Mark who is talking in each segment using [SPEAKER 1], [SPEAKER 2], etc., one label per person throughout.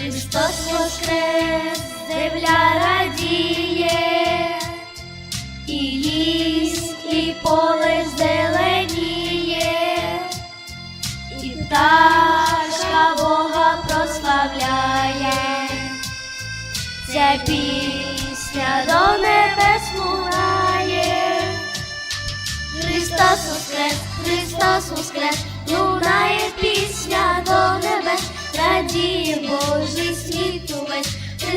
[SPEAKER 1] Христос воскрес, земля радіє, і ліс, і поле зеленіє, і пташка Бога прославляє, ця пісня до небес лунає. Христос воскрес, Христос воскрес,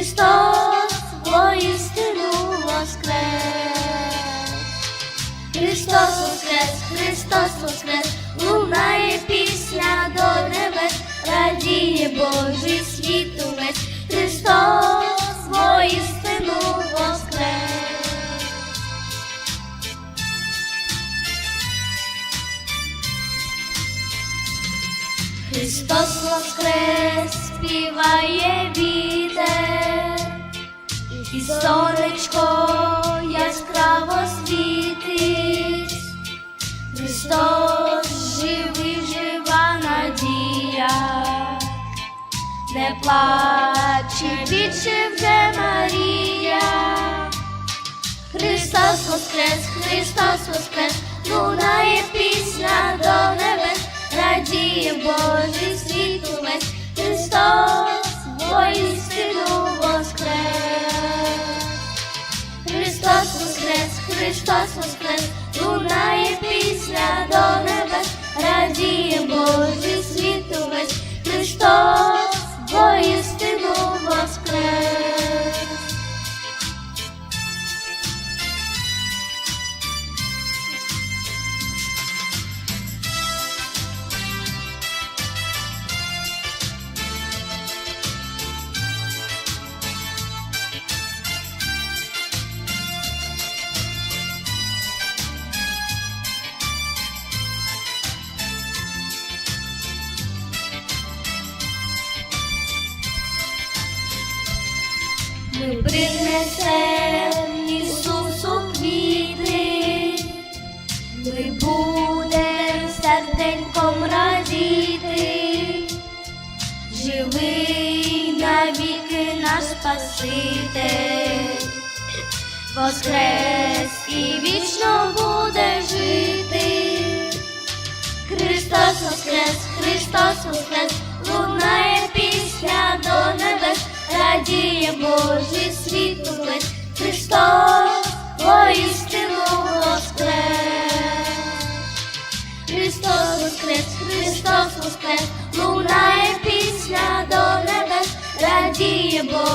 [SPEAKER 1] Христос воістину воскрес. Христос воскрес, Христос воскрес, лунає пісня до небес, радіє Божий світ увесь, Христос воістину воскрес. Христос воскрес, співає вітер, і сонечко яскраво світить. Христос живий, жива надія, не плаче більше вже Марія. Христос воскрес, Христос воскрес, лунає пісня до небес, радіє Божий Христос воскрес, лунає пісня до небес, Ми Ісусу квіти, ми будем серденьком радіти, живий навіки наш Спаситель, воскрес і вічно буде жити. Христос воскрес, Христос воскрес, лунає пісня до небес, радіє Христос воскрес, Христос воскрес, лунає пісня до небес, радіє Бог.